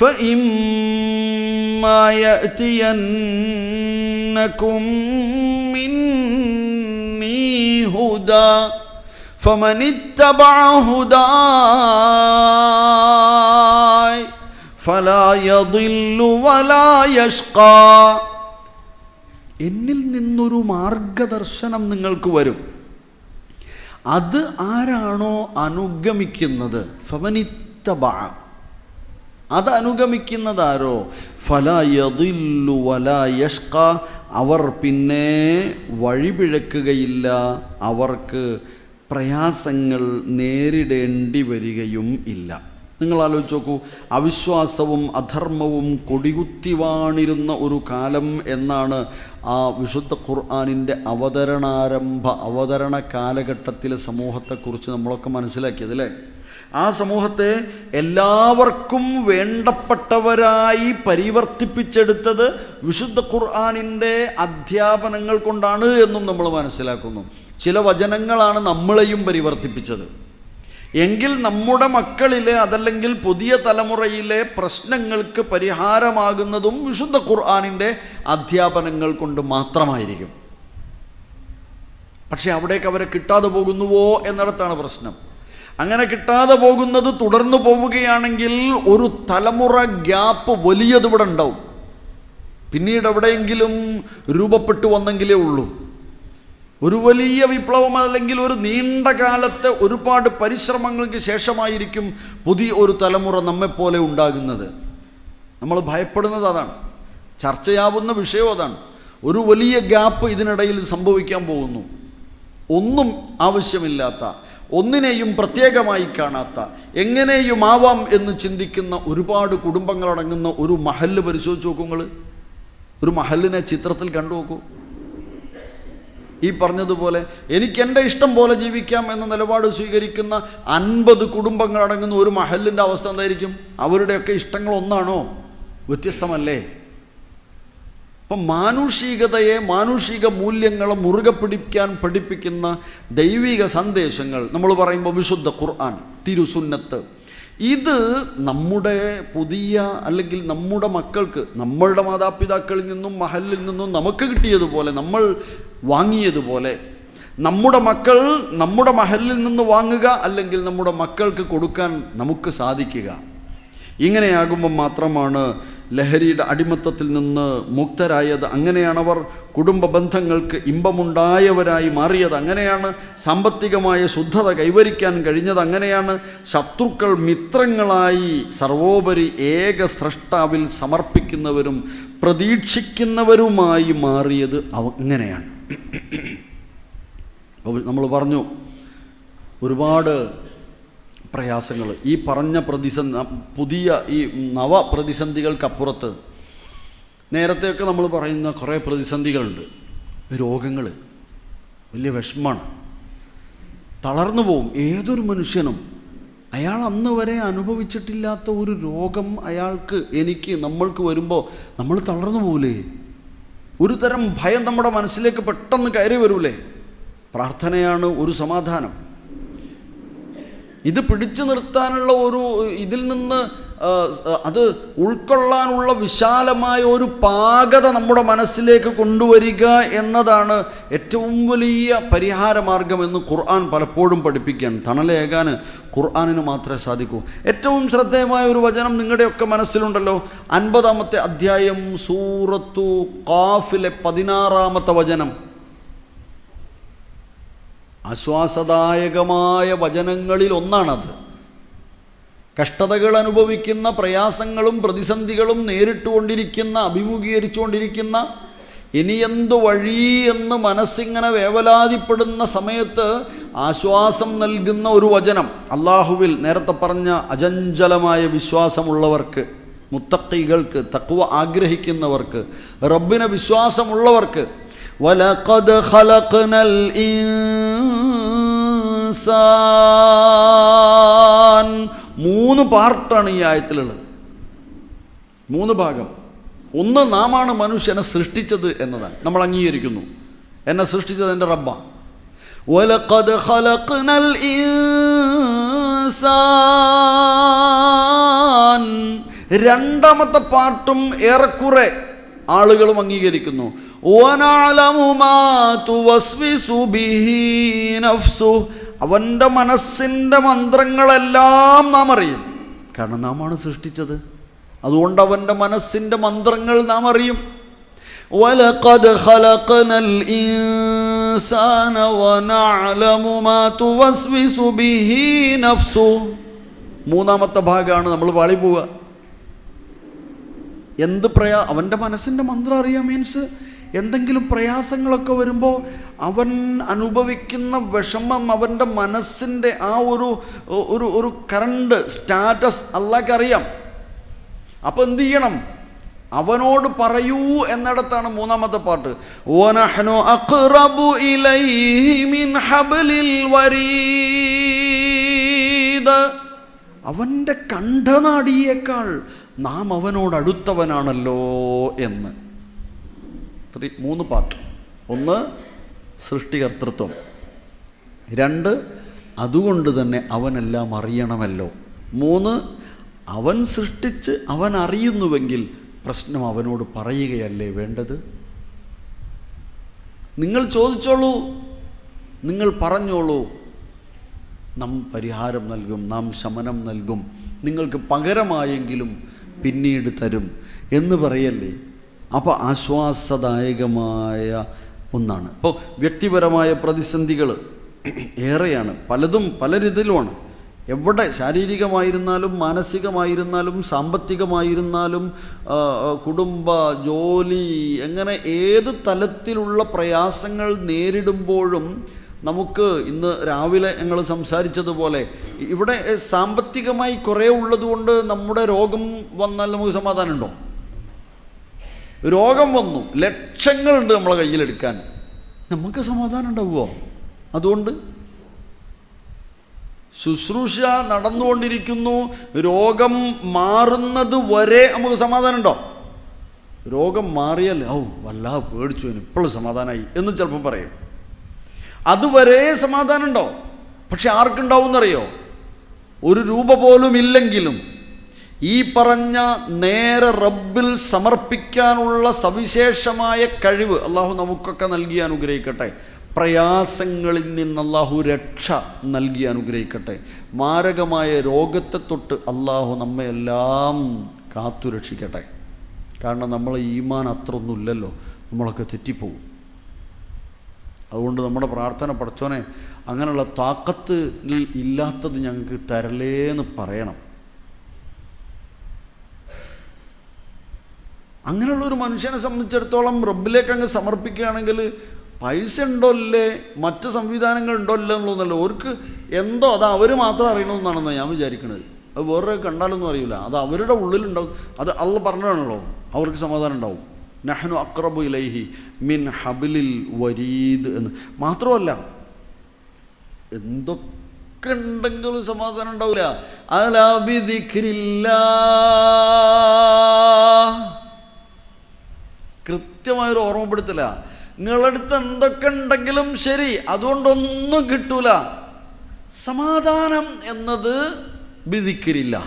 فإما يأتينكم مني هدى فمن اتبع هداي فلا يضل ولا يشقى എന്നിൽ നിന്നൊരു മാർഗദർശനം നിങ്ങൾക്ക് വരും അത് ആരാണോ അനുഗമിക്കുന്നത് ഫവനിത്തബ അത് അനുഗമിക്കുന്നതാരോ ഫലയതില്ലു വല യഷ്ക അവർ പിന്നെ വഴിപിഴക്കുകയില്ല. അവർക്ക് പ്രയാസങ്ങൾ നേരിടേണ്ടി വരികയും ഇല്ല. നിങ്ങൾ ആലോചിച്ച് നോക്കൂ. അവിശ്വാസവും അധർമ്മവും കൊടികുത്തിവാണിരുന്ന ഒരു കാലം എന്നാണ് ആ വിശുദ്ധ ഖുർആാനിന്റെ അവതരണാരംഭ അവതരണ കാലഘട്ടത്തിലെ സമൂഹത്തെക്കുറിച്ച് നമ്മളൊക്കെ മനസ്സിലാക്കിയത് അല്ലേ? ആ സമൂഹത്തെ എല്ലാവർക്കും വേണ്ടപ്പെട്ടവരായി പരിവർത്തിപ്പിച്ചെടുത്തത് വിശുദ്ധ ഖുർആാനിന്റെ അധ്യാപനങ്ങൾ കൊണ്ടാണ് എന്നും നമ്മൾ മനസ്സിലാക്കുന്നു. ചില വചനങ്ങളാണ് നമ്മളെയും പരിവർത്തിപ്പിച്ചത്. എങ്കിൽ നമ്മുടെ മക്കളിലെ അതല്ലെങ്കിൽ പുതിയ തലമുറയിലെ പ്രശ്നങ്ങൾക്ക് പരിഹാരമാകുന്നതും വിശുദ്ധ ഖുർആാനിന്റെ അധ്യാപനങ്ങൾ കൊണ്ട് മാത്രമായിരിക്കും. പക്ഷേ അവിടേക്ക് അവരെ കിട്ടാതെ പോകുന്നുവോ എന്നിടത്താണ് പ്രശ്നം. അങ്ങനെ കിട്ടാതെ പോകുന്നത് തുടർന്നു പോവുകയാണെങ്കിൽ ഒരു തലമുറ ഗ്യാപ്പ് വലിയത് ഇവിടെ ഉണ്ടാവും. പിന്നീട് എവിടെയെങ്കിലും രൂപപ്പെട്ടു വന്നെങ്കിലേ ഉള്ളൂ. ഒരു വലിയ വിപ്ലവം അല്ലെങ്കിൽ ഒരു നീണ്ട കാലത്തെ ഒരുപാട് പരിശ്രമങ്ങൾക്ക് ശേഷമായിരിക്കും പുതിയ ഒരു തലമുറ നമ്മെപ്പോലെ ഉണ്ടാകുന്നത്. നമ്മൾ ഭയപ്പെടുന്നത് അതാണ്. ചർച്ചയാവുന്ന വിഷയം അതാണ്. ഒരു വലിയ ഗ്യാപ്പ് ഇതിനിടയിൽ സംഭവിക്കാൻ പോകുന്നു. ഒന്നും ആവശ്യമില്ലാത്ത ഒന്നിനെയും പ്രത്യേകമായി കാണാത്ത എങ്ങനെയും ആവാം എന്ന് ചിന്തിക്കുന്ന ഒരുപാട് കുടുംബങ്ങളടങ്ങുന്ന ഒരു മഹല്ല് പരിശോധിച്ച് നോക്കൂ നിങ്ങൾ ഒരു മഹലിനെ ചിത്രത്തിൽ കണ്ടു നോക്കൂ. ഈ പറഞ്ഞതുപോലെ എനിക്ക് എന്റെ ഇഷ്ടം പോലെ ജീവിക്കാം എന്ന നിലപാട് സ്വീകരിക്കുന്ന അൻപത് കുടുംബങ്ങളടങ്ങുന്ന ഒരു മഹലിന്റെ അവസ്ഥ എന്തായിരിക്കും? അവരുടെയൊക്കെ ഇഷ്ടങ്ങൾ ഒന്നാണോ വ്യത്യസ്തമല്ലേ? അപ്പം മാനുഷികതയെ മാനുഷിക മൂല്യങ്ങളെ മുറുകെ പിടിക്കാൻ പഠിപ്പിക്കുന്ന ദൈവിക സന്ദേശങ്ങൾ നമ്മൾ പറയുമ്പോൾ വിശുദ്ധ ഖുർആൻ തിരുസുന്നത്ത്. ഇത് നമ്മുടെ പുതിയ അല്ലെങ്കിൽ നമ്മുടെ മക്കൾക്ക് നമ്മളുടെ മാതാപിതാക്കളിൽ നിന്നും മഹലിൽ നിന്നും നമുക്ക് കിട്ടിയതുപോലെ നമ്മൾ വാങ്ങിയതുപോലെ നമ്മുടെ മക്കൾ നമ്മുടെ മഹലിൽ നിന്ന് വാങ്ങുക അല്ലെങ്കിൽ നമ്മുടെ മക്കൾക്ക് കൊടുക്കാൻ നമുക്ക് സാധിക്കുക. ഇങ്ങനെയാകുമ്പോൾ മാത്രമാണ് ലഹരിയുടെ അടിമത്തത്തിൽ നിന്ന് മുക്തരായത് അങ്ങനെയാണവർ. കുടുംബ ബന്ധങ്ങൾക്ക് ഇമ്പമുണ്ടായവരായി മാറിയത് അങ്ങനെയാണ്. സാമ്പത്തികമായ ശുദ്ധത കൈവരിക്കാൻ കഴിഞ്ഞത് അങ്ങനെയാണ്. ശത്രുക്കൾ മിത്രങ്ങളായി സർവോപരി ഏക സ്രഷ്ടാവിൽ സമർപ്പിക്കുന്നവരും പ്രതീക്ഷിക്കുന്നവരുമായി മാറിയത് അങ്ങനെയാണ്. നമ്മൾ പറഞ്ഞു ഒരുപാട് പ്രയാസങ്ങൾ. ഈ പറഞ്ഞ പ്രതിസന്ധി പുതിയ ഈ നവ പ്രതിസന്ധികൾക്കപ്പുറത്ത് നേരത്തെയൊക്കെ നമ്മൾ പറയുന്ന കുറേ പ്രതിസന്ധികളുണ്ട്. രോഗങ്ങൾ വലിയ വിഷമമാണ് തളർന്നു പോവും. ഏതൊരു മനുഷ്യനും അയാൾ അന്ന് വരെ അനുഭവിച്ചിട്ടില്ലാത്ത ഒരു രോഗം അയാൾക്ക് എനിക്ക് നമ്മൾക്ക് വരുമ്പോൾ നമ്മൾ തളർന്നു പോവില്ലേ ഒരു തരം ഭയം നമ്മുടെ മനസ്സിലേക്ക് പെട്ടെന്ന് കയറി വരൂലേ? പ്രാർത്ഥനയാണ് ഒരു സമാധാനം. ഇത് പിടിച്ചു നിർത്താനുള്ള ഒരു ഇതിൽ നിന്ന് അത് ഉൾക്കൊള്ളാനുള്ള വിശാലമായ ഒരു പാകത നമ്മുടെ മനസ്സിലേക്ക് കൊണ്ടുവരിക എന്നതാണ് ഏറ്റവും വലിയ പരിഹാരമാർഗം എന്ന് ഖുർആൻ പലപ്പോഴും പഠിപ്പിക്കാൻ തണലേകാൻ ഖുർആാനിന് മാത്രമേ സാധിക്കൂ. ഏറ്റവും ശ്രദ്ധേയമായ ഒരു വചനം നിങ്ങളുടെയൊക്കെ മനസ്സിലുണ്ടല്ലോ. അൻപതാമത്തെ അധ്യായം സൂറത്തു കാഫിലെ പതിനാറാമത്തെ വചനം. ആശ്വാസദായകമായ വചനങ്ങളിൽ ഒന്നാണത് കഷ്ടതകൾ അനുഭവിക്കുന്ന പ്രയാസങ്ങളും പ്രതിസന്ധികളും നേരിട്ടുകൊണ്ടിരിക്കുന്ന അഭിമുഖീകരിച്ചുകൊണ്ടിരിക്കുന്ന ഇനി എന്തു വഴി എന്ന് മനസ്സിങ്ങനെ വേവലാതിപ്പെടുന്ന സമയത്ത് ആശ്വാസം നൽകുന്ന ഒരു വചനം അള്ളാഹുവിൽ നേരത്തെ പറഞ്ഞ അജഞ്ചലമായ വിശ്വാസമുള്ളവർക്ക് മുത്തക്കികൾക്ക് തക്കുവ ആഗ്രഹിക്കുന്നവർക്ക് റബ്ബിനെ വിശ്വാസമുള്ളവർക്ക് വലഖദ് ഖലഖ്നൽ الإنسان. മൂന്ന് പാർട്ടാണ് ഈ ആയത്തിലുള്ളത്. മൂന്ന് ഭാഗം. ഒന്ന് നാമാണ് മനുഷ്യനെ സൃഷ്ടിച്ചത് എന്നതാണ്. നമ്മൾ അംഗീകരിക്കുന്നു. എന്നെ സൃഷ്ടിച്ചത് എന്റെ റബ്ബ. വലഖദ് ഖലഖ്നൽ ഇൻസാൻ രണ്ടാമത്തെ പാർട്ടും ഏറെക്കുറെ ആളുകളും അംഗീകരിക്കുന്നു. അവന്റെ മനസ്സിന്റെ മന്ത്രങ്ങളെല്ലാം നാം അറിയും. കാരണം നാമാണ് ആണ് സൃഷ്ടിച്ചത്. അതുകൊണ്ട് അവന്റെ മനസ്സിന്റെ മന്ത്രങ്ങൾ നാം അറിയും. മൂന്നാമത്തെ ഭാഗമാണ് നമ്മൾ പാളിപ്പോവുക എന്ത് പ്രയാ അവന്റെ മനസ്സിന്റെ മന്ത്രം അറിയാം മീൻസ് എന്തെങ്കിലും പ്രയാസങ്ങളൊക്കെ വരുമ്പോൾ അവൻ അനുഭവിക്കുന്ന വിഷമം അവന്റെ മനസ്സിന്റെ ആ ഒരു ഒരു ഒരു കറണ്ട് സ്റ്റാറ്റസ് അല്ലാക്കറിയാം അപ്പോൾ എന്ത് ചെയ്യണം? അവനോട് പറയൂ എന്നിടത്താണ് മൂന്നാമത്തെ പാട്ട്. "വനഹ്നു അഖ്റബു ഇലൈഹി മിൻ ഹബ്ലിൽ വരീദ. അവന്റെ കണ്ഠനാടിയേക്കാൾ നാം അവനോട് അടുത്തവനാണല്ലോ എന്ന്. ത്രീ മൂന്ന് പാർട്ട് ഒന്ന് സൃഷ്ടികർത്തൃത്വം. രണ്ട് അതുകൊണ്ട് തന്നെ അവനെല്ലാം അറിയണമല്ലോ. മൂന്ന് അവൻ സൃഷ്ടിച്ച് അവൻ അറിയുന്നുവെങ്കിൽ പ്രശ്നം അവനോട് പറയുകയല്ലേ വേണ്ടത്? നിങ്ങൾ ചോദിച്ചോളൂ. നിങ്ങൾ പറഞ്ഞോളൂ. നാം പരിഹാരം നൽകും നാം ശമനം നൽകും. നിങ്ങൾക്ക് പകരമായെങ്കിലും പിന്നീട് തരും എന്ന് പറയല്ലേ? അപ്പോൾ ആശ്വാസദായകമായ ഒന്നാണ്. ഇപ്പോൾ വ്യക്തിപരമായ പ്രതിസന്ധികൾ ഏറെയാണ്. പലതും പല രീതിയിലുമാണ്. എവിടെ ശാരീരികമായിരുന്നാലും മാനസികമായിരുന്നാലും സാമ്പത്തികമായിരുന്നാലും കുടുംബ ജോലി എങ്ങനെ ഏത് തലത്തിലുള്ള പ്രയാസങ്ങൾ നേരിടുമ്പോഴും നമുക്ക് ഇന്ന് രാവിലെ ഞങ്ങൾ സംസാരിച്ചതുപോലെ ഇവിടെ സാമ്പത്തികമായി കുറേ ഉള്ളതുകൊണ്ട് നമ്മുടെ രോഗം വന്നാൽ നമുക്ക് സമാധാനമുണ്ടോ രോഗം വന്നു. ലക്ഷങ്ങളുണ്ട് നമ്മളെ കയ്യിലെടുക്കാൻ. നമുക്ക് സമാധാനം ഉണ്ടാവുമോ അതുകൊണ്ട് ശുശ്രൂഷ നടന്നുകൊണ്ടിരിക്കുന്നു. രോഗം മാറുന്നത് വരെ നമുക്ക് സമാധാനം ഉണ്ടോ? രോഗം മാറിയാൽ ഔ വല്ലാതെ പേടിച്ചു ഇപ്പോഴും സമാധാനമായി. എന്ന് ചിലപ്പോൾ പറയും. അതുവരെ സമാധാനം ഉണ്ടോ? പക്ഷെ ആർക്കുണ്ടാവും എന്നറിയോ ഒരു രൂപ പോലും ഇല്ലെങ്കിലും ഈ പറഞ്ഞ നേരെ റബ്ബിൽ സമർപ്പിക്കാനുള്ള സവിശേഷമായ കഴിവ് അള്ളാഹു നമുക്കൊക്കെ നൽകി അനുഗ്രഹിക്കട്ടെ. പ്രയാസങ്ങളിൽ നിന്ന് അള്ളാഹു രക്ഷ നൽകി അനുഗ്രഹിക്കട്ടെ. മാരകമായ രോഗത്തെ തൊട്ട് അള്ളാഹു നമ്മയെല്ലാം കാത്തു രക്ഷിക്കട്ടെ കാരണം നമ്മൾ ഈമാൻ അത്ര ഒന്നുമില്ലല്ലോ നമ്മളൊക്കെ തെറ്റിപ്പോവും. അതുകൊണ്ട് നമ്മുടെ പ്രാർത്ഥന പഠിച്ചോനെ അങ്ങനെയുള്ള താക്കത്ത് ഇല്ലാത്തത് ഞങ്ങൾക്ക് തരലേന്ന് പറയണം. അങ്ങനെയുള്ള ഒരു മനുഷ്യനെ സംബന്ധിച്ചിടത്തോളം റബ്ബിലേക്ക് അങ്ങ് സമർപ്പിക്കുകയാണെങ്കിൽ പൈസ ഉണ്ടോ ഇല്ലേ? മറ്റ് സംവിധാനങ്ങൾ ഉണ്ടോ ഇല്ല എന്നുള്ളതല്ല. അവർക്ക് എന്തോ അത് അവർ മാത്രം അറിയണമെന്നാണെന്ന് ഞാൻ വിചാരിക്കുന്നത് അത് വേറെ കണ്ടാലൊന്നും അറിയില്ല. അത് അവരുടെ ഉള്ളിലുണ്ടാവും. അത് അള്ള പറഞ്ഞതാണല്ലോ. അവർക്ക് സമാധാനം ഉണ്ടാവും. നഹ്നു അക്രബു ഇലൈഹി മിൻ ഹബിലിൽ വരീദ് എന്ന്. മാത്രമല്ല എന്തൊക്കെ ഉണ്ടെങ്കിലും സമാധാനം ഉണ്ടാവില്ല. അലാബിദിഖിരില്ലാ കൃത്യമായൊരു ഓർമ്മപ്പെടുത്തില്ല നിങ്ങളടുത്ത് എന്തൊക്കെ ഉണ്ടെങ്കിലും ശരി അതുകൊണ്ടൊന്നും കിട്ടൂല. സമാധാനം എന്നത് വിധിക്കരില്ല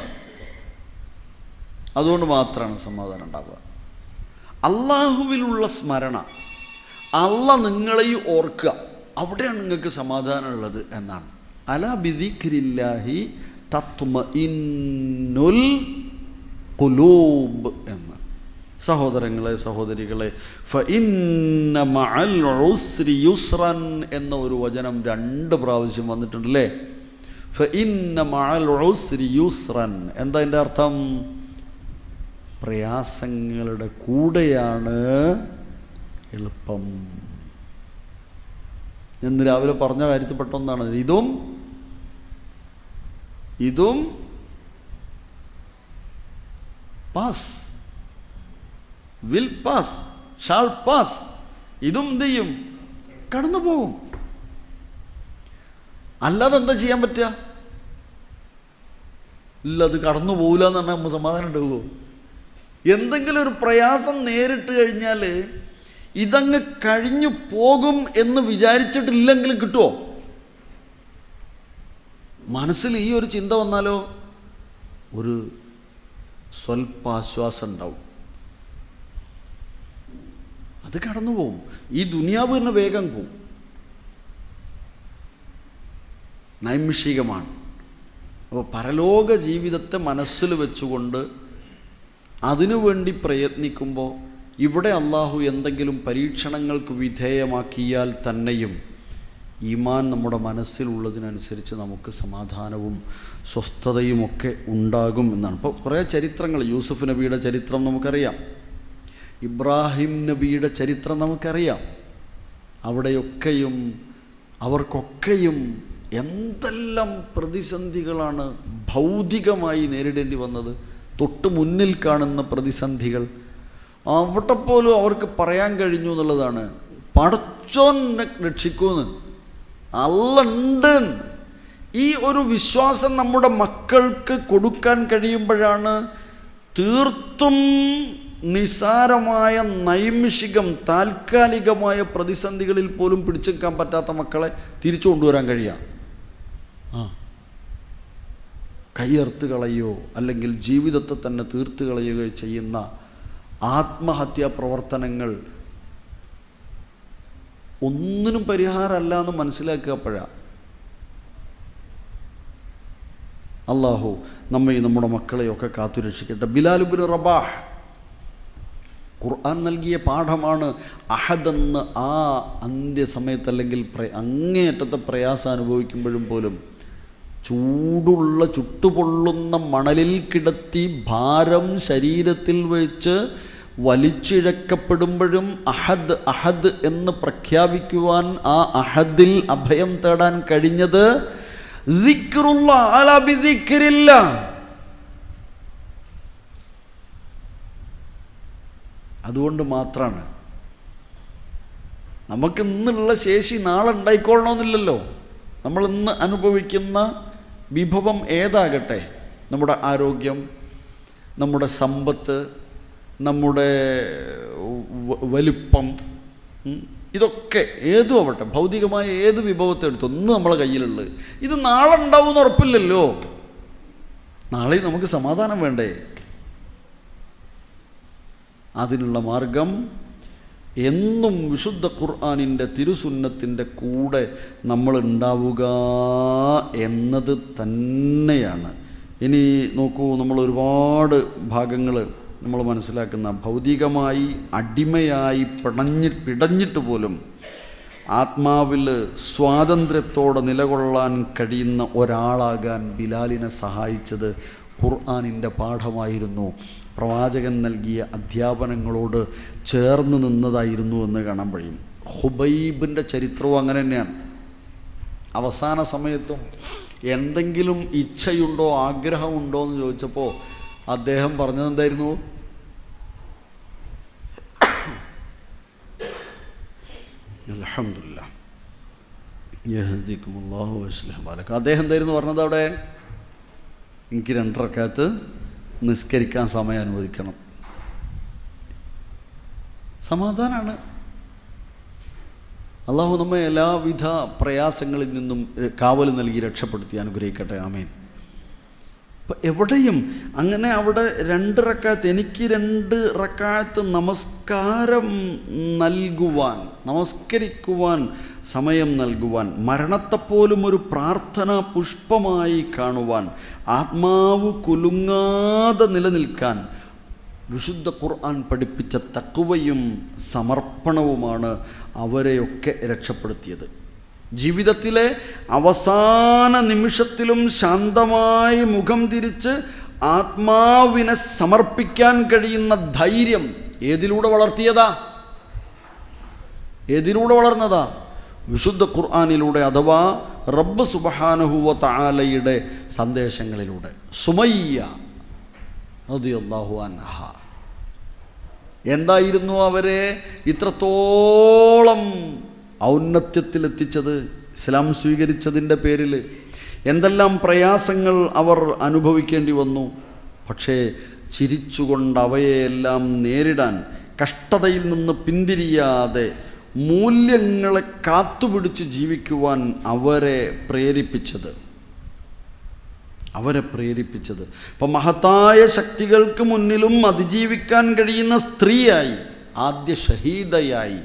അതുകൊണ്ട് മാത്രമാണ് സമാധാനം ഉണ്ടാവുക. അള്ളാഹുവിലുള്ള സ്മരണ അല്ല നിങ്ങളെയും ഓർക്കുക. അവിടെയാണ് നിങ്ങൾക്ക് സമാധാനമുള്ളത് എന്നാണ്. അല ബിദിക്രില്ലാഹി തത്മ ഇന്നുൽ കുലൂബ് എന്ന്. സഹോദരങ്ങളെ സഹോദരികളെ. ഇന്ന യുസ്രൻ എന്ന ഒരു വചനം രണ്ട് പ്രാവശ്യം വന്നിട്ടുണ്ടല്ലേ? ഇന്ന യുസ്രൻ എന്താ അതിന്റെ അർത്ഥം? പ്രയാസങ്ങളുടെ കൂടെയാണ് എളുപ്പം. എന്ന് രാവിലെ പറഞ്ഞ കാര്യത്തിൽ പെട്ടൊന്നാണ്. ഇതും ഇതും pass. Will pass shall pass ഇതും ചെയ്യും? കടന്നു പോകും. അല്ലാതെ എന്താ ചെയ്യാൻ പറ്റുക? ഇല്ല അത് കടന്നു പോകില്ല എന്ന് പറഞ്ഞാൽ നമ്മൾ സമാധാനം ഉണ്ടാവുമോ? എന്തെങ്കിലും ഒരു പ്രയാസം നേരിട്ട് കഴിഞ്ഞാൽ ഇതങ്ങ് കഴിഞ്ഞു പോകും എന്ന് വിചാരിച്ചിട്ടില്ലെങ്കിലും കിട്ടുമോ മനസ്സിൽ ഈ ഒരു ചിന്ത വന്നാലോ? ഒരു സ്വൽപ്പാശ്വാസം ഉണ്ടാവും. അത് കടന്നു പോവും. ഈ ദുനിയാവ് തന്നെ വേഗം പോവും. നൈമിഷികമാണ്. അപ്പോൾ പരലോക ജീവിതത്തെ മനസ്സിൽ വെച്ചുകൊണ്ട് അതിനുവേണ്ടി പ്രയത്നിക്കുമ്പോൾ ഇവിടെ അള്ളാഹു എന്തെങ്കിലും പരീക്ഷണങ്ങൾക്ക് വിധേയമാക്കിയാൽ തന്നെയും ഈമാൻ നമ്മുടെ മനസ്സിലുള്ളതിനനുസരിച്ച് നമുക്ക് സമാധാനവും സ്വസ്ഥതയുമൊക്കെ ഉണ്ടാകും എന്നാണ്. ഇപ്പോൾ കുറേ ചരിത്രങ്ങൾ. യൂസുഫ് നബിയുടെ ചരിത്രം നമുക്കറിയാം. ഇബ്രാഹിം നബിയുടെ ചരിത്രം നമുക്കറിയാം. അവിടെയൊക്കെയും അവർക്കൊക്കെയും എന്തെല്ലാം പ്രതിസന്ധികളാണ് ഭൗതികമായി നേരിടേണ്ടി വന്നത്. തൊട്ട് മുന്നിൽ കാണുന്ന പ്രതിസന്ധികൾ. അവിടെ പോലും അവർക്ക് പറയാൻ കഴിഞ്ഞു എന്നുള്ളതാണ്. പടച്ചോൻ രക്ഷിക്കൂന്ന്. അല്ലുണ്ട്. ഈ ഒരു വിശ്വാസം നമ്മുടെ മക്കൾക്ക് കൊടുക്കാൻ കഴിയുമ്പോഴാണ് തീർത്തും നിസാരമായ നൈമിഷികം താൽക്കാലികമായ പ്രതിസന്ധികളിൽ പോലും പിടിച്ചെടുക്കാൻ പറ്റാത്ത മക്കളെ തിരിച്ചു കൊണ്ടുവരാൻ കഴിയുക ആ. കയ്യർത്ത് കളയോ അല്ലെങ്കിൽ ജീവിതത്തെ തന്നെ തീർത്ത് കളയുകയോ ചെയ്യുന്ന ആത്മഹത്യാ പ്രവർത്തനങ്ങൾ ഒന്നിനും പരിഹാരമല്ല എന്ന് മനസ്സിലാക്കപ്പോഴാണ് അള്ളാഹു നമ്മെ നമ്മുടെ മക്കളെയൊക്കെ കാത്തുരക്ഷിക്കട്ടെ. ബിലാലുബിൻ റബാഹ് ഖുർആൻ നൽകിയ പാഠമാണ് അഹദെന്ന് ആ അന്ത്യസമയത്ത് അല്ലെങ്കിൽ പ്ര അങ്ങേയറ്റത്തെ പ്രയാസം അനുഭവിക്കുമ്പോഴും പോലും ചൂടുള്ള ചുട്ടുപൊള്ളുന്ന മണലിൽ കിടത്തി ഭാരം ശരീരത്തിൽ വെച്ച് വലിച്ചിഴക്കപ്പെടുമ്പോഴും അഹദ് അഹദ് എന്ന് പ്രഖ്യാപിക്കുവാൻ ആ അഹദിൽ അഭയം തേടാൻ കഴിഞ്ഞത് അതുകൊണ്ട് മാത്രമാണ് നമുക്ക് ഇന്നുള്ള ശേഷി നാളെ ഉണ്ടായിക്കൊള്ളണമെന്നില്ലല്ലോ നമ്മൾ ഇന്ന് അനുഭവിക്കുന്ന വിഭവം ഏതാകട്ടെ? നമ്മുടെ ആരോഗ്യം നമ്മുടെ സമ്പത്ത് നമ്മുടെ വലുപ്പം ഇതൊക്കെ ഏതും ആവട്ടെ ഭൗതികമായ ഏത് വിഭവത്തെ എടുത്തു ഒന്ന് നമ്മളെ കയ്യിലുള്ളത്. ഇത് നാളെ ഉണ്ടാവുമെന്ന് ഉറപ്പില്ലല്ലോ. നാളെ നമുക്ക് സമാധാനം വേണ്ടേ? അതിനുള്ള മാർഗം എന്നും വിശുദ്ധ ഖുർആാനിന്റെ തിരുസുന്നത്തിന്റെ കൂടെ നമ്മൾ ഉണ്ടാവുക എന്നത് തന്നെയാണ്. ഇനി നോക്കൂ നമ്മൾ ഒരുപാട് ഭാഗങ്ങൾ നമ്മൾ മനസ്സിലാക്കുന്ന ഭൗതികമായി അടിമയായി പിടഞ്ഞി പിടഞ്ഞിട്ട് പോലും ആത്മാവിൽ സ്വാതന്ത്ര്യത്തോടെ നിലകൊള്ളാൻ കഴിയുന്ന ഒരാളാകാൻ ബിലാലിനെ സഹായിച്ചത് ഖുർആാനിന്റെ പാഠമായിരുന്നു. പ്രവാചകൻ നൽകിയ അധ്യാപനങ്ങളോട് ചേർന്ന് നിന്നതായിരുന്നു എന്ന് കാണാൻ കഴിയും. ഹുബൈബിന്റെ ചരിത്രവും അങ്ങനെ തന്നെയാണ്. അവസാന സമയത്തും എന്തെങ്കിലും ഇച്ഛയുണ്ടോ ആഗ്രഹമുണ്ടോ എന്ന് ചോദിച്ചപ്പോൾ അദ്ദേഹം പറഞ്ഞത് എന്തായിരുന്നു? അദ്ദേഹം എന്തായിരുന്നു പറഞ്ഞത് അവിടെ? എനിക്ക് രണ്ടരക്കകത്ത് നിസ്കരിക്കാൻ സമയം അനുവദിക്കണം. സമാധാനമാണ് അള്ളാഹു നമ്മെ എല്ലാവിധ പ്രയാസങ്ങളിൽ നിന്നും കാവൽ നൽകി രക്ഷപ്പെടുത്തി അനുഗ്രഹിക്കട്ടെ. ആമേൻ. അപ്പം എവിടെയും അങ്ങനെ അവിടെ രണ്ട് റക്കാത്ത് എനിക്ക് രണ്ട് റക്കാത്ത് നമസ്കാരം നൽകുവാൻ നമസ്കരിക്കുവാൻ സമയം നൽകുവാൻ മരണത്തെപ്പോലും ഒരു പ്രാർത്ഥനാ പുഷ്പമായി കാണുവാൻ ആത്മാവ് കുലുങ്ങാതെ നിലനിൽക്കാൻ വിശുദ്ധ ഖുർആൻ പഠിപ്പിച്ച തക്കുവയും സമർപ്പണവുമാണ് അവരെയൊക്കെ രക്ഷപ്പെടുത്തിയത്. ജീവിതത്തിലെ അവസാന നിമിഷത്തിലും ശാന്തമായി മുഖം തിരിച്ച് ആത്മാവിനെ സമർപ്പിക്കാൻ കഴിയുന്ന ധൈര്യം ഏതിലൂടെ വളർത്തിയതാ? ഏതിലൂടെ വളർന്നതാ? വിശുദ്ധ ഖുർആാനിലൂടെ അഥവാ റബ്ബ് സുബഹാനഹുവ താലയുടെ സന്ദേശങ്ങളിലൂടെ. സുമയ്യ റളിയല്ലാഹു അൻഹ. എന്തായിരുന്നു അവരെ ഇത്രത്തോളം ഔന്നത്യത്തിലെത്തിച്ചത്? ഇസ്ലാം സ്വീകരിച്ചതിന്റെ പേരിൽ എന്തെല്ലാം പ്രയാസങ്ങൾ അവർ അനുഭവിക്കേണ്ടി വന്നു? പക്ഷേ ചിരിച്ചുകൊണ്ട് അവയെല്ലാം നേരിടാൻ കഷ്ടതയിൽ നിന്ന് പിന്തിരിയാതെ മൂല്യങ്ങളെ കാത്തുപിടിച്ച് ജീവിക്കുവാൻ അവരെ പ്രേരിപ്പിച്ചത്. അവരെ പ്രേരിപ്പിച്ചത്. അപ്പം മഹത്തായ ശക്തികൾക്ക് മുന്നിലും അതിജീവിക്കാൻ കഴിയുന്ന സ്ത്രീയായി ആദ്യ ഷഹീദയായി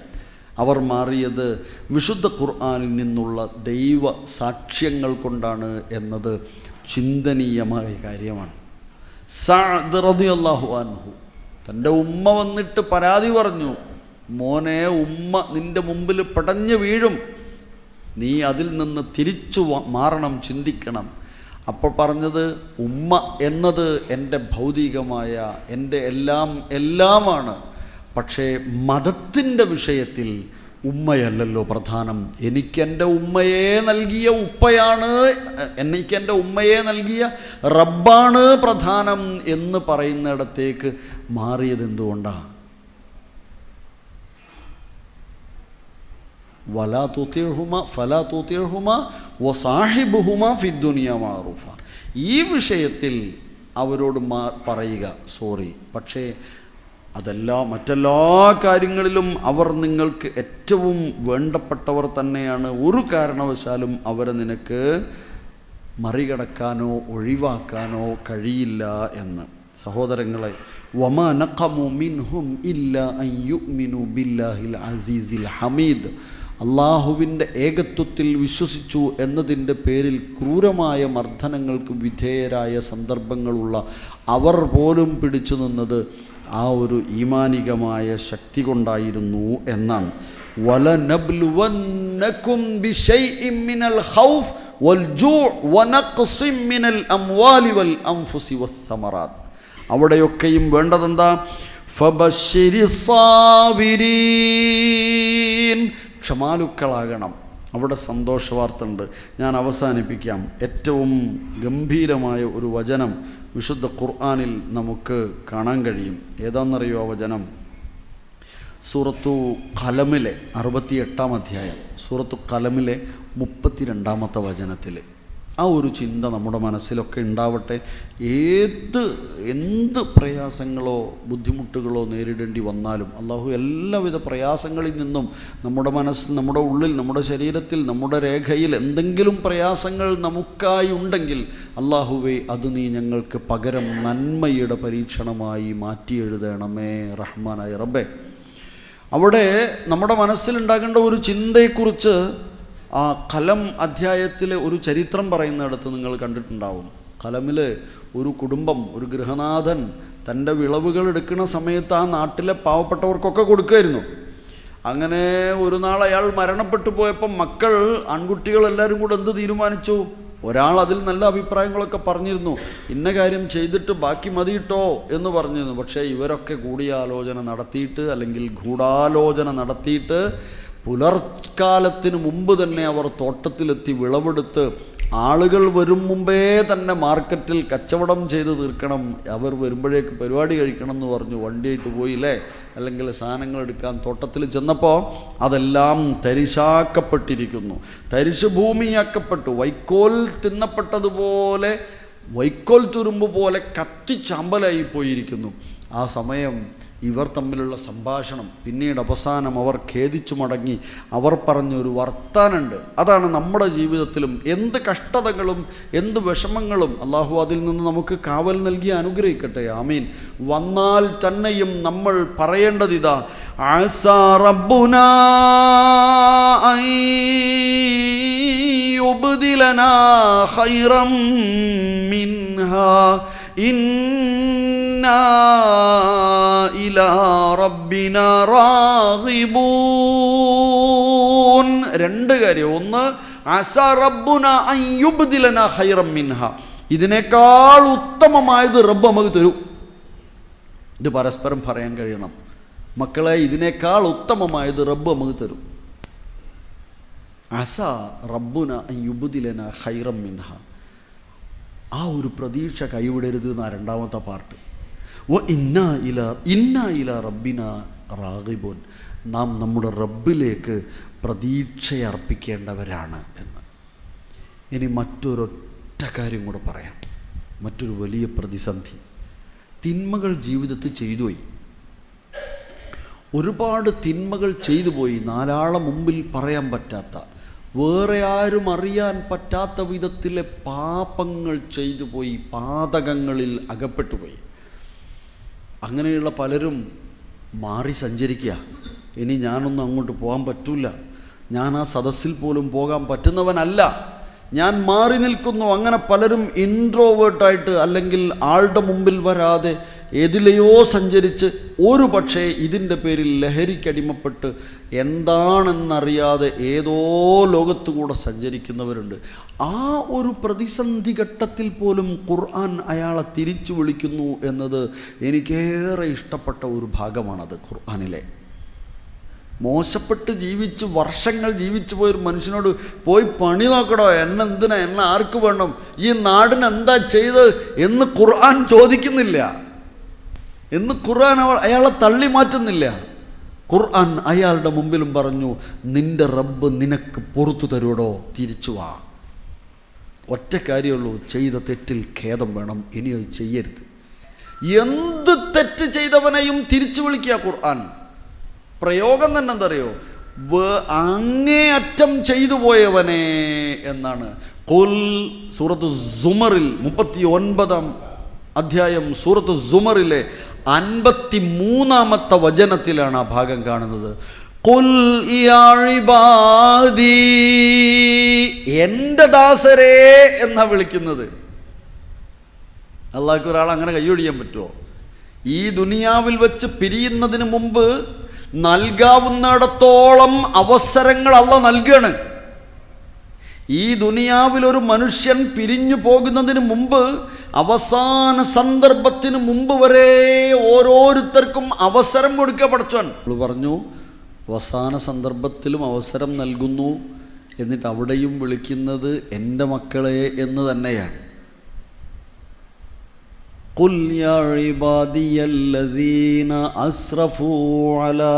അവർ മാറിയത് വിശുദ്ധ ഖുർആാനിൽ നിന്നുള്ള ദൈവ സാക്ഷ്യങ്ങൾ കൊണ്ടാണ് എന്നത് ചിന്തനീയമായ കാര്യമാണ്. സാദ് റളിയല്ലാഹു അൻഹു തന്റെ ഉമ്മ വന്നിട്ട് പരാതി പറഞ്ഞു മോനെ ഉമ്മ നിന്റെ മുമ്പിൽ പടഞ്ഞു വീഴും. നീ അതിൽ നിന്ന് തിരിച്ചു മാറണം ചിന്തിക്കണം. അപ്പോൾ പറഞ്ഞത് ഉമ്മ എന്നത് എന്റെ ഭൗതികമായ എന്റെ എല്ലാം എല്ലാമാണ്. പക്ഷേ മതത്തിന്റെ വിഷയത്തിൽ ഉമ്മയല്ലല്ലോ പ്രധാനം. എനിക്കെന്റെ ഉമ്മയെ നൽകിയ ഉപ്പയാണ് എനിക്കെന്റെ ഉമ്മയെ നൽകിയ റബ്ബാണ് പ്രധാനം എന്ന് പറയുന്നിടത്തേക്ക് മാറിയത് എന്തുകൊണ്ടാണ് വലാ ഫലാ ഈ വിഷയത്തിൽ അവരോട് മാ പറയുക സോറി പക്ഷേ അതെല്ലാ മറ്റെല്ലാ കാര്യങ്ങളിലും അവർ നിങ്ങൾക്ക് ഏറ്റവും വേണ്ടപ്പെട്ടവർ തന്നെയാണ്. ഒരു കാരണവശാലും അവരെ നിനക്ക് മറികടക്കാനോ ഒഴിവാക്കാനോ കഴിയില്ല എന്ന്. സഹോദരങ്ങളെ വമാ നഖമു മിൻഹും ഇല്ല അൻ യുഅ്മിനു ബില്ലാഹിൽ അസീസിൽ ഹമീദ്. അള്ളാഹുവിന്റെ ഏകത്വത്തിൽ വിശ്വസിച്ചു എന്നതിന്റെ പേരിൽ ക്രൂരമായ മർദ്ദനങ്ങൾക്ക് വിധേയരായ സന്ദർഭങ്ങളുള്ള അവർ പോലും പിടിച്ചു നിന്നത് ആ ഒരു ഈമാനികമായ ശക്തി കൊണ്ടായിരുന്നു എന്നാണ്. മിനൽ ഖൗഫ് അവിടെയൊക്കെയും വേണ്ടതെന്താ? സാബിരീൻ ക്ഷമാലുക്കളാകണം. അവിടെ സന്തോഷവാർത്ത ഉണ്ട് ഞാൻ അവസാനിപ്പിക്കാം. ഏറ്റവും ഗംഭീരമായ ഒരു വചനം വിശുദ്ധ ഖുർആാനിൽ നമുക്ക് കാണാൻ കഴിയും. ഏതാണെന്നറിയോ ആ വചനം? സൂറത്തു കലമിലെ അറുപത്തിയെട്ടാം അധ്യായം. സൂറത്തു കലമിലെ മുപ്പത്തിരണ്ടാമത്തെ വചനത്തിൽ. ആ ഒരു ചിന്ത നമ്മുടെ മനസ്സിലൊക്കെ ഉണ്ടാവട്ടെ. ഏത് എന്ത് പ്രയാസങ്ങളോ ബുദ്ധിമുട്ടുകളോ നേരിടേണ്ടി വന്നാലും അള്ളാഹു എല്ലാവിധ പ്രയാസങ്ങളിൽ നിന്നും നമ്മുടെ മനസ്സ് നമ്മുടെ ഉള്ളിൽ നമ്മുടെ ശരീരത്തിൽ നമ്മുടെ രേഖയിൽ എന്തെങ്കിലും പ്രയാസങ്ങൾ നമുക്കായി ഉണ്ടെങ്കിൽ അള്ളാഹുവെ അത് നീ ഞങ്ങൾക്ക് പകരം നന്മയുടെ പരീക്ഷണമായി മാറ്റി എഴുതണമേ. റഹ്മാനായ റബ്ബെ. അവിടെ നമ്മുടെ മനസ്സിലുണ്ടാകേണ്ട ഒരു ചിന്തയെക്കുറിച്ച് ആ കലം അധ്യായത്തിലെ ഒരു ചരിത്രം പറയുന്നിടത്ത് നിങ്ങൾ കണ്ടിട്ടുണ്ടാവും. കലമിൽ ഒരു കുടുംബം ഒരു ഗൃഹനാഥൻ തന്റെ വിളവുകൾ എടുക്കുന്ന സമയത്ത് ആ നാട്ടിലെ പാവപ്പെട്ടവർക്കൊക്കെ കൊടുക്കുമായിരുന്നു അങ്ങനെ ഒരു നാൾ അയാൾ മരണപ്പെട്ടു പോയപ്പോൾ മക്കൾ ആൺകുട്ടികളെല്ലാവരും കൂടെ എന്ത് തീരുമാനിച്ചു? ഒരാൾ അതിൽ നല്ല അഭിപ്രായങ്ങളൊക്കെ പറഞ്ഞിരുന്നു. ഇന്ന കാര്യം ചെയ്തിട്ട് ബാക്കി മതിയിട്ടോ എന്ന് പറഞ്ഞിരുന്നു. പക്ഷേ ഇവരൊക്കെ കൂടിയാലോചന നടത്തിയിട്ട് അല്ലെങ്കിൽ ഗൂഢാലോചന നടത്തിയിട്ട് പുലർക്കാലത്തിന് മുമ്പ് തന്നെ അവർ തോട്ടത്തിലെത്തി വിളവെടുത്ത് ആളുകൾ വരും മുമ്പേ തന്നെ മാർക്കറ്റിൽ കച്ചവടം ചെയ്ത് തീർക്കണം. അവർ വരുമ്പോഴേക്ക് പരിപാടി കഴിക്കണം എന്ന് പറഞ്ഞു വണ്ടിയായിട്ട് പോയില്ലേ? അല്ലെങ്കിൽ സാധനങ്ങൾ എടുക്കാൻ തോട്ടത്തിൽ ചെന്നപ്പോൾ അതെല്ലാം തരിശാക്കപ്പെട്ടിരിക്കുന്നു. തരിശുഭൂമിയാക്കപ്പെട്ടു. വൈക്കോൽ തിന്നപ്പെട്ടതുപോലെ വൈക്കോൽ തുരുമ്പ് പോലെ കത്തിച്ചമ്പലായി പോയിരിക്കുന്നു. ആ സമയം ഇവർ തമ്മിലുള്ള സംഭാഷണം പിന്നീട് അവസാനം അവർ ഖേദിച്ചു മടങ്ങി അവർ പറഞ്ഞൊരു വർത്താനുണ്ട് അതാണ് നമ്മുടെ ജീവിതത്തിലും എന്ത് കഷ്ടതകളും എന്ത് വിഷമങ്ങളും അള്ളാഹു അതിൽ നിന്ന് നമുക്ക് കാവൽ നൽകി അനുഗ്രഹിക്കട്ടെ. ആമീൻ. വന്നാൽ തന്നെയും നമ്മൾ പറയേണ്ടത് ഇതാ മിൻഹാ ഇന്നാ ഇലാ ربنا റാഗിബൂൻ രണ്ട് കാര്യം. ഒന്ന് അസ റബ്ബുന അയ്യുബ്ദിലന ഖൈറം മിൻഹ ഇതിനേക്കാൾ ഉത്തമമായത് റബ്ബ് നമുക്ക് തരൂ. ഇത് പരസ്പരം പറയാൻ കഴിയണം. മക്കളെ ഇതിനേക്കാൾ ഉത്തമമായത് റബ്ബ് നമുക്ക് തരും. അസ റബ്ബുന അൻ ഹൈറം മിൻഹ ആ ഒരു പ്രതീക്ഷ കൈവിടരുത് എന്ന രണ്ടാമത്തെ പാർട്ട്. റാഗിബോൻ. നാം നമ്മുടെ റബ്ബിലേക്ക് പ്രതീക്ഷയർപ്പിക്കേണ്ടവരാണ് എന്ന്. ഇനി മറ്റൊരൊറ്റ കാര്യം കൂടെ പറയാം. മറ്റൊരു വലിയ പ്രതിസന്ധി. തിന്മകൾ ജീവിതത്തിൽ ചെയ്തുപോയി ഒരുപാട് തിന്മകൾ ചെയ്തു പോയി. നാലാളെ മുമ്പിൽ പറയാൻ പറ്റാത്ത വേറെ ആരും അറിയാൻ പറ്റാത്ത വിധത്തിലെ പാപങ്ങൾ ചെയ്തു പോയി. പാതകങ്ങളിൽ അകപ്പെട്ടു പോയി. അങ്ങനെയുള്ള പലരും മാറി സഞ്ചരിക്കുക. ഇനി ഞാനൊന്നും അങ്ങോട്ട് പോകാൻ പറ്റൂല. ഞാൻ ആ സദസ്സിൽ പോലും പോകാൻ പറ്റുന്നവനല്ല. ഞാൻ മാറി നിൽക്കുന്നു. അങ്ങനെ പലരും ഇൻട്രോവേർട്ടായിട്ട് അല്ലെങ്കിൽ ആളുടെ മുമ്പിൽ വരാതെ ഏതിലെയോ സഞ്ചരിച്ച് ഒരു പക്ഷേ ഇതിന്റെ പേരിൽ ലഹരിക്കടിമപ്പെട്ട് എന്താണെന്നറിയാതെ ഏതോ ലോകത്തുകൂടെ സഞ്ചരിക്കുന്നവരുണ്ട്. ആ ഒരു പ്രതിസന്ധി ഘട്ടത്തിൽ പോലും ഖുർആൻ അയാളെ തിരിച്ചു വിളിക്കുന്നു എന്നത് എനിക്കേറെ ഇഷ്ടപ്പെട്ട ഒരു ഭാഗമാണത് ഖുർആാനിലെ. മോശപ്പെട്ട് ജീവിച്ച് വർഷങ്ങൾ ജീവിച്ചു പോയൊരു മനുഷ്യനോട് പോയി പണി നോക്കടോ എന്നെ എന്തിനാ എന്നെ ആർക്ക് വേണം ഈ നാടിന് എന്താ ചെയ്ത് എന്ന് ഖുർആൻ ചോദിക്കുന്നില്ല. എന്ന് ഖുർആൻ അവൾ അയാളെ തള്ളി മാറ്റുന്നില്ല. ഖുർആൻ അയാളുടെ മുമ്പിലും പറഞ്ഞു നിന്റെ റബ്ബ് നിനക്ക് പുറത്തു തരൂടോ തിരിച്ചു വാ. ഒറ്റ കാര്യമുള്ളൂ ചെയ്ത തെറ്റിൽ ഖേദം വേണം. ഇനി അത് ചെയ്യരുത്. എന്ത് തെറ്റ് ചെയ്തവനെയും തിരിച്ചു വിളിക്കുക ഖുർആൻ. പ്രയോഗം തന്നെ എന്തറിയോ അങ്ങേയറ്റം ചെയ്തു പോയവനെ എന്നാണ്. കൊൽ സൂറത്ത് സുമറിൽ മുപ്പത്തി ഒൻപതാം അധ്യായം സൂറത്ത് സുമറിലെ അൻപത്തി മൂന്നാമത്തെ വചനത്തിലാണ് ആ ഭാഗം കാണുന്നത്. എന്റെ ദാസരേ എന്നാ വിളിക്കുന്നത്. അള്ളാഹ്ക്ക് ഒരാൾ അങ്ങനെ കൈയൊഴിയാൻ പറ്റുമോ ഈ ദുനിയാവിൽ വെച്ച് പിരിയുന്നതിന് മുമ്പ് നൽകാവുന്നിടത്തോളം അവസരങ്ങൾ അല്ല നൽകുകയാണ് ഈ ദുനിയാവിൽ ഒരു മനുഷ്യൻ പിരിഞ്ഞു പോകുന്നതിന് മുമ്പ് അവസാന സന്ദർഭത്തിന് മുമ്പ് വരെ ഓരോരുത്തർക്കും അവസരം കൊടുക്കുക പഠിച്ചോൻ പറഞ്ഞു അവസാന സന്ദർഭത്തിലും അവസരം നൽകുന്നു എന്നിട്ട് അവിടെയും വിളിക്കുന്നത് എൻ്റെ മക്കളെ എന്ന് തന്നെയാണ് قل يا عبادي الذين أسرفوا على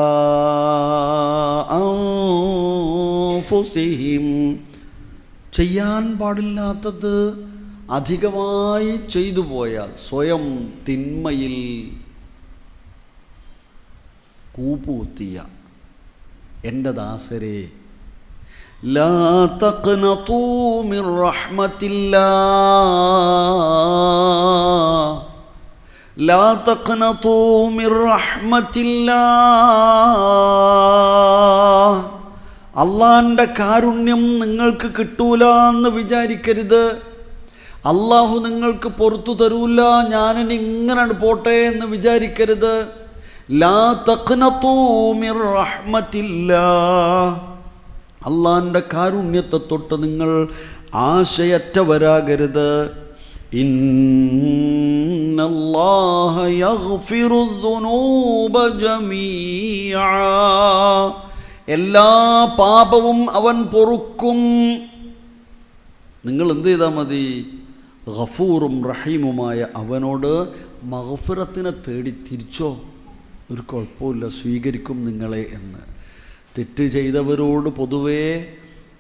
أنفسهم ചെയ്യാൻ പാടില്ലാത്തത് അധികമായി ചെയ്തു പോയാൽ സ്വയം തിന്മയിൽ കൂപ്പുകുത്തിയ എന്റെ ദാസരെ. അള്ളാന്റെ കാരുണ്യം നിങ്ങൾക്ക് കിട്ടൂലെന്ന് വിചാരിക്കരുത്. അള്ളാഹു നിങ്ങൾക്ക് പുറത്തു തരൂല ഞാനിനി ഇങ്ങനെ പോട്ടെ എന്ന് വിചാരിക്കരുത്. ലാ തഖ്നതൂ മിർ റഹ്മത്തില്ലാ. അള്ളാന്റെ കാരുണ്യത്തെ തൊട്ട് നിങ്ങൾ ആശയറ്റവരാകരുത്. എല്ലാ പാപവും അവൻ പൊറുക്കും. നിങ്ങൾ എന്ത് ചെയ്താൽ മതി? ഗഫൂറും റഹീമുമായ അവനോട് മഹഫിറത്തിനെ തേടി തിരിച്ചോ? ഒരു കുഴപ്പമില്ല സ്വീകരിക്കും നിങ്ങളെ എന്ന്. തെറ്റ് ചെയ്തവരോട് പൊതുവേ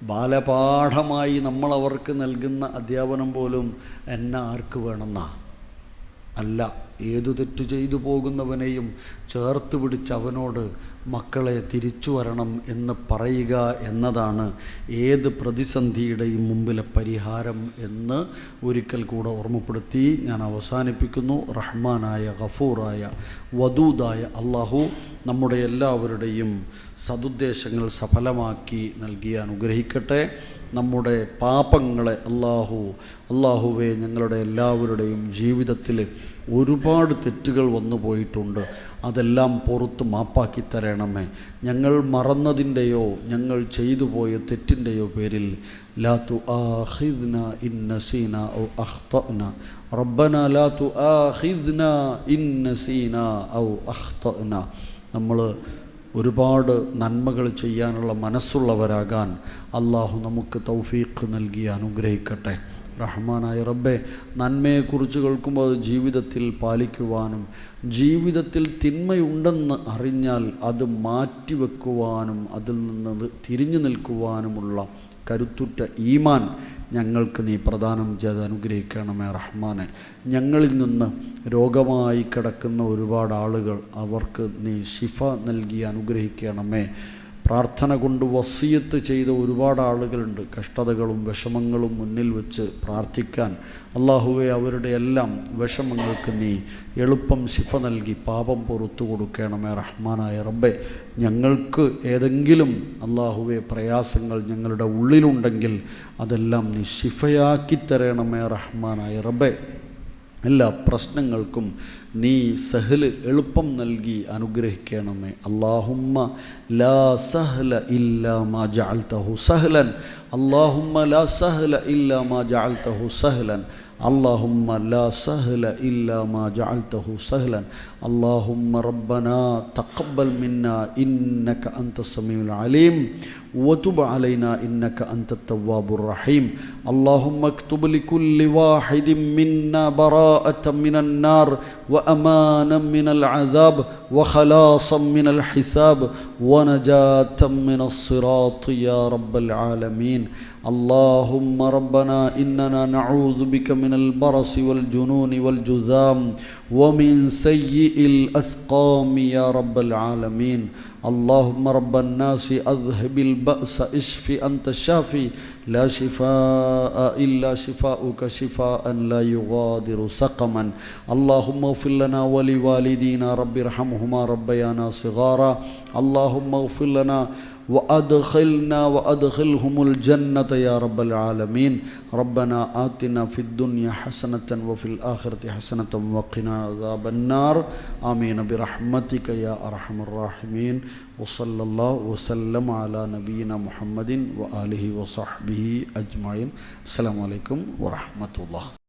ബാലപാഠമായി നമ്മൾ അവർക്ക് നൽകുന്ന അധ്യാപനം പോലും എന്നെ ആർക്ക് വേണമെന്നാ? അല്ല. ഏതു തെറ്റു ചെയ്തു പോകുന്നവനെയും ചേർത്ത് പിടിച്ച് അവനോട് മക്കളെ തിരിച്ചു വരണം എന്ന് പറയുക എന്നതാണ് ഏത് പ്രതിസന്ധിയുടെയും മുമ്പിലെ പരിഹാരം എന്ന് ഒരിക്കൽ കൂടെ ഓർമ്മപ്പെടുത്തി ഞാൻ അവസാനിപ്പിക്കുന്നു. റഹ്മാനായ ഗഫൂറായ വദൂദായ അള്ളാഹു നമ്മുടെ എല്ലാവരുടെയും സതുദ്ദേശങ്ങൾ സഫലമാക്കി നൽകി അനുഗ്രഹിക്കട്ടെ. നമ്മുടെ പാപങ്ങളെ അള്ളാഹു അള്ളാഹുവെ ഞങ്ങളുടെ എല്ലാവരുടെയും ജീവിതത്തിൽ ഒരുപാട് തെറ്റുകൾ വന്നു പോയിട്ടുണ്ട്. അതെല്ലാം പുറത്ത് മാപ്പാക്കി തരണമേ. ഞങ്ങൾ മറന്നതിന്റെയോ ഞങ്ങൾ ചെയ്തു പോയ തെറ്റിന്റെയോ പേരിൽ ലാത്തു ആഹിദ്ന ഇൻ നസീന ഔ അഹ്തന റബ്ബന ലാത്തു ആഹിദ്ന ഇൻ നസീന ഔ അഹ്തന നമ്മൾ ഒരുപാട് നന്മകൾ ചെയ്യാനുള്ള മനസ്സുള്ളവരാകാൻ അള്ളാഹു നമുക്ക് തൗഫീഖ് നൽകി അനുഗ്രഹിക്കട്ടെ. റഹ്മാനായ റബ്ബെ നന്മയെക്കുറിച്ച് കേൾക്കുമ്പോൾ അത് ജീവിതത്തിൽ പാലിക്കുവാനും ജീവിതത്തിൽ തിന്മയുണ്ടെന്ന് അറിഞ്ഞാൽ അത് മാറ്റിവെക്കുവാനും അതിൽ നിന്ന് തിരിഞ്ഞു നിൽക്കുവാനുമുള്ള കരുത്തുറ്റ ഈമാൻ ഞങ്ങൾക്ക് നീ പ്രദാനം ചെയ്ത് അനുഗ്രഹിക്കണമേ റഹ്മാനെ. ഞങ്ങളിൽ നിന്ന് രോഗമായി കിടക്കുന്ന ഒരുപാട് ആളുകൾ അവർക്ക് നീ ശിഫ നൽകി അനുഗ്രഹിക്കണമേ. പ്രാർത്ഥന കൊണ്ട് വസീയത്ത് ചെയ്ത ഒരുപാട് ആളുകളുണ്ട്. കഷ്ടതകളും വിഷമങ്ങളും മുന്നിൽ വെച്ച് പ്രാർത്ഥിക്കാൻ അള്ളാഹുവെ അവരുടെ എല്ലാം വിഷമങ്ങൾക്ക് നീ എളുപ്പം ശിഫ നൽകി പാപം പുറത്തു കൊടുക്കണമേ റഹ്മാനായ റബ്ബെ. ഞങ്ങൾക്ക് ഏതെങ്കിലും അള്ളാഹുവെ പ്രയാസങ്ങൾ ഞങ്ങളുടെ ഉള്ളിലുണ്ടെങ്കിൽ അതെല്ലാം നീ ശിഫയാക്കി തരണമേ റഹ്മാനായ റബ്ബെ. എല്ലാ പ്രശ്നങ്ങൾക്കും നീ സഹല് എളുപ്പം നൽകി അനുഗ്രഹിക്കണമേ അള്ളാഹുമ്മ ലാ സഹല ഇല്ലാ മാ ജഅൽതഹു സഹലൻ അള്ളാഹുമ്മ ലാ സഹല ഇല്ലാ മാ ജഅൽതഹു സഹലൻ اللهم لا سهل إلا ما جعلته سهلا اللهم ربنا تقبل منا إنك أنت السميع العليم وتب علينا إنك أنت التواب الرحيم. اللهم اكتب لكل واحد منا براءة من النار وأمانا من العذاب وخلاصا من الحساب ونجاة من الصراط يا رب العالمين. اللهم ربنا إننا نعوذ بك من البرص والجنون والجذام ومن سيء الأسقام يا رب العالمين. اللهم رب الناس أذهب البأس اشف أنت الشافي. لا شفاء إلا شفاؤك شفاء لا يغادر سقما. اللهم اغفر لنا ولوالدينا رب ارحمهما ربيانا صغارا. اللهم اغفر لنا وأدخلنا وأدخلهم الجنة يا رب العالمين. ربنا آتنا في الدنيا حسنة وفي الآخرة حسنة وقنا عذاب النار. آمين. برحمتك يا أرحم الراحمين. وصلى الله وسلم على نبينا محمد وآله وصحبه أجمعين. السلام عليكم ورحمة الله.